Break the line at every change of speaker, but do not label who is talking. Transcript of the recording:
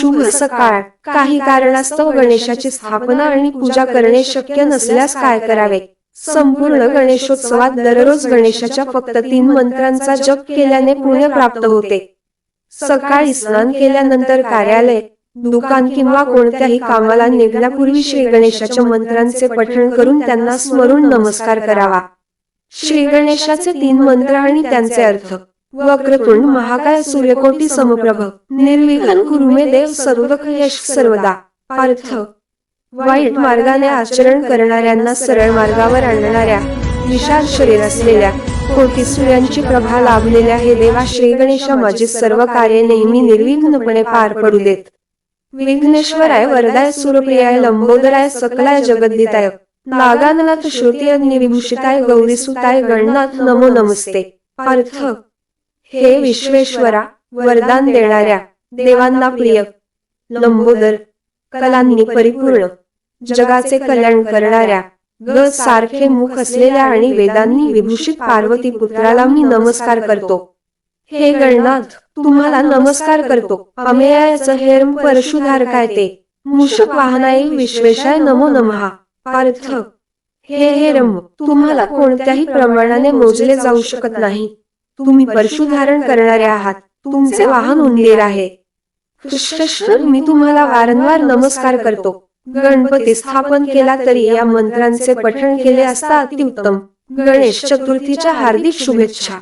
शुभ सकाळ काही कारणास्तव गणेशाची स्थापना आणि पूजा करणे शक्य नसल्यास काय करावे? संपूर्ण गणेशोत्सवात दररोज गणेशाच्या फक्त तीन मंत्रांचा जप केल्याने पुण्य प्राप्त होते. सकाळी स्नान केल्यानंतर कार्यालय दुकान किंवा कोणत्याही कामाला निघण्यापूर्वी श्री गणेशाच्या मंत्रांचे पठण करून त्यांना स्मरून नमस्कार करावा. श्री गणेशाचे तीन मंत्र आणि त्यांचे अर्थ. वक्रतुंड महाकाय सूर्यकोटी समप्रभ निर्विघन कुरुमे देव सर्वक यश सर्वदा. अर्थ वाईट मार्गाने आचरण करणाऱ्यांना सरळ मार्गावर आणणाऱ्या विशाल शरीर असलेल्या कोटी सूर्यांची प्रभा लाभलेल्या हे देवा श्री गणेशा माझी सर्व कार्य नेहमी निर्विघ्नपणे पार पडू देत. विघ्नेश्वराय वरदाय सुरप्रियाय लंबोदराय सकलाय जगद्दिताय नागाननाथ श्रुती अग्निविभूषिताय गौरीसुताय गणनाथ नमो नमस्ते. अर्थ हे विश्वेश्वरा वरदान देणाऱ्या देवांना प्रिय लंबोदर कलांनी परिपूर्ण जगाचे कल्याण करणाऱ्या ग सारखे मुख असलेल्या आणि वेदांनी विभूषित पार्वती पुत्राला मी नमस्कार करतो. हे गणनाथ तुम्हाला नमस्कार करतो. अमेयाचं हेरम परशुधार काय ते? मूषक वाहनाय विश्वेशाय नमो नमहा. अर्थ हे हेरम तुम्हाला कोणत्याही प्रमाणाने मोजले जाऊ शकत नाही. तुम्ही परशु धारण करणारे आहात. तुमचे वाहन उंदीर आहे. कृष्णेश्वर मी तुम्हाला वारंवार नमस्कार करतो. गणपती स्थापन केला तरी या मंत्रांचे पठण केले असता अतिउत्तम. गणेश चतुर्थीच्या हार्दिक शुभेच्छा.